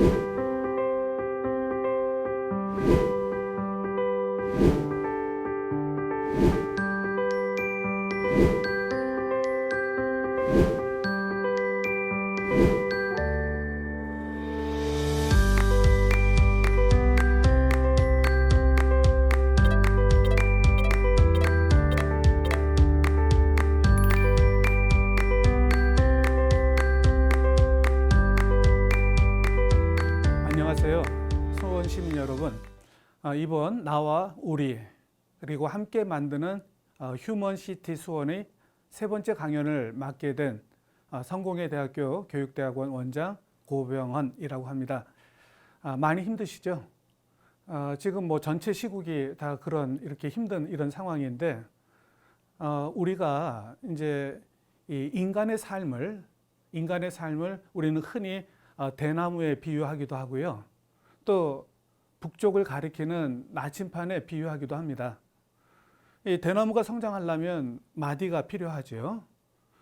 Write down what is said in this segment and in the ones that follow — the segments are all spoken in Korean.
you 안녕하세요. 수원 시민 여러분. 아, 이번 나와 우리 그리고 함께 만드는 어, 휴먼 시티 수원의 세 번째 강연을 맡게 된 아, 성공회 대학교 교육대학원 원장 고병헌이라고 합니다. 아, 많이 힘드시죠? 아, 지금 뭐 전체 시국이 다 그런 이렇게 힘든 이런 상황인데 어, 우리가 이제 이 인간의 삶을 인간의 삶을 우리는 흔히 어, 대나무에 비유하기도 하고요. 또 북쪽을 가리키는 나침판에 비유하기도 합니다. 이 대나무가 성장하려면 마디가 필요하죠.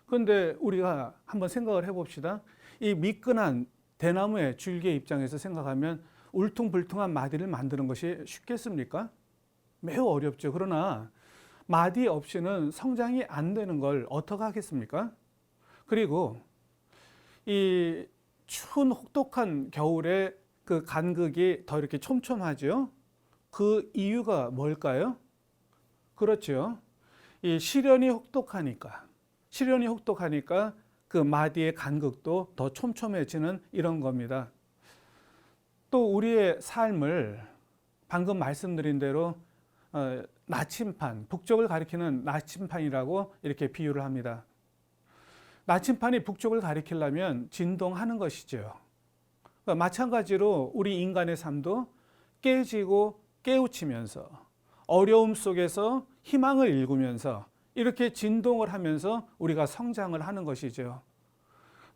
그런데 우리가 한번 생각을 해봅시다. 이 미끈한 대나무의 줄기의 입장에서 생각하면 울퉁불퉁한 마디를 만드는 것이 쉽겠습니까? 매우 어렵죠. 그러나 마디 없이는 성장이 안 되는 걸 어떻게 하겠습니까? 그리고 이 추운 혹독한 겨울에 그 간극이 더 이렇게 촘촘하죠. 그 이유가 뭘까요? 그렇죠. 이 시련이 혹독하니까, 시련이 혹독하니까 그 마디의 간극도 더 촘촘해지는 이런 겁니다. 또 우리의 삶을 방금 말씀드린 대로 어, 나침판, 북쪽을 가리키는 나침판이라고 이렇게 비유를 합니다. 나침판이 북쪽을 가리키려면 진동하는 것이죠. 그러니까 마찬가지로 우리 인간의 삶도 깨지고 깨우치면서 어려움 속에서 희망을 일구면서 이렇게 진동을 하면서 우리가 성장을 하는 것이죠.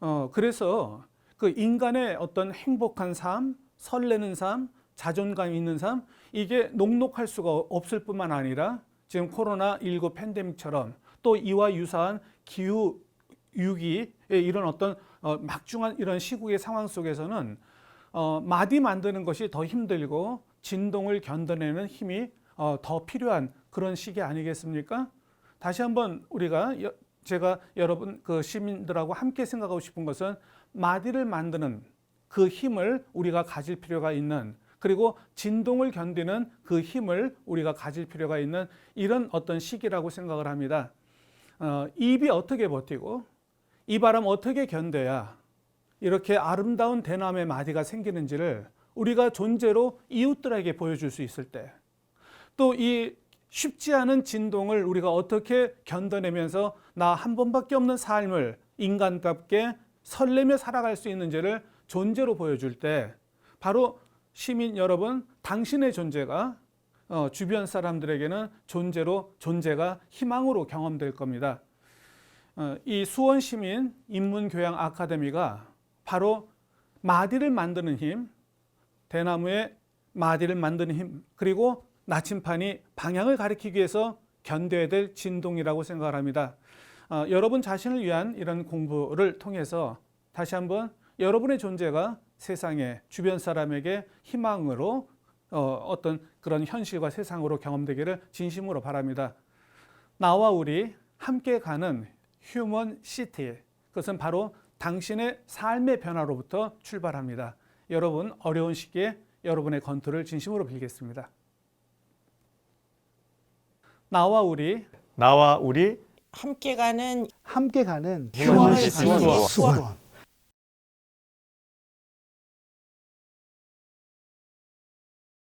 어, 그래서 그 인간의 어떤 행복한 삶, 설레는 삶, 자존감 있는 삶, 이게 녹록할 수가 없을 뿐만 아니라 지금 코로나19 팬데믹처럼 또 이와 유사한 기후 위기의 이런 어떤 어, 막중한 이런 시국의 상황 속에서는 어, 마디 만드는 것이 더 힘들고 진동을 견뎌내는 힘이 어, 더 필요한 그런 시기 아니겠습니까? 다시 한번 우리가 여, 제가 여러분 그 시민들하고 함께 생각하고 싶은 것은 마디를 만드는 그 힘을 우리가 가질 필요가 있는 그리고 진동을 견디는 그 힘을 우리가 가질 필요가 있는 이런 어떤 시기라고 생각을 합니다. 어, 입이 어떻게 버티고 이 바람 어떻게 견뎌야 이렇게 아름다운 대남의 마디가 생기는지를 우리가 존재로 이웃들에게 보여줄 수 있을 때, 또 이 쉽지 않은 진동을 우리가 어떻게 견뎌내면서 나 한 번밖에 없는 삶을 인간답게 설레며 살아갈 수 있는지를 존재로 보여줄 때, 바로 시민 여러분, 당신의 존재가 어, 주변 사람들에게는 존재로 존재가 희망으로 경험될 겁니다. 어, 이 수원 시민 인문 교양 아카데미가 바로 마디를 만드는 힘, 대나무의 마디를 만드는 힘, 그리고 나침판이 방향을 가리키기 위해서 견뎌야 될 진동이라고 생각을 합니다. 어, 여러분 자신을 위한 이런 공부를 통해서 다시 한번 여러분의 존재가 세상에 주변 사람에게 희망으로 어, 어떤 그런 현실과 세상으로 경험되기를 진심으로 바랍니다. 나와 우리 함께 가는 휴먼 시티 그것은 바로 당신의 삶의 변화로부터 출발합니다. 여러분 어려운 시기에 여러분의 건투를 진심으로 빌겠습니다. 나와 우리 나와 우리 함께 가는 함께 가는 휴먼 시티 수원.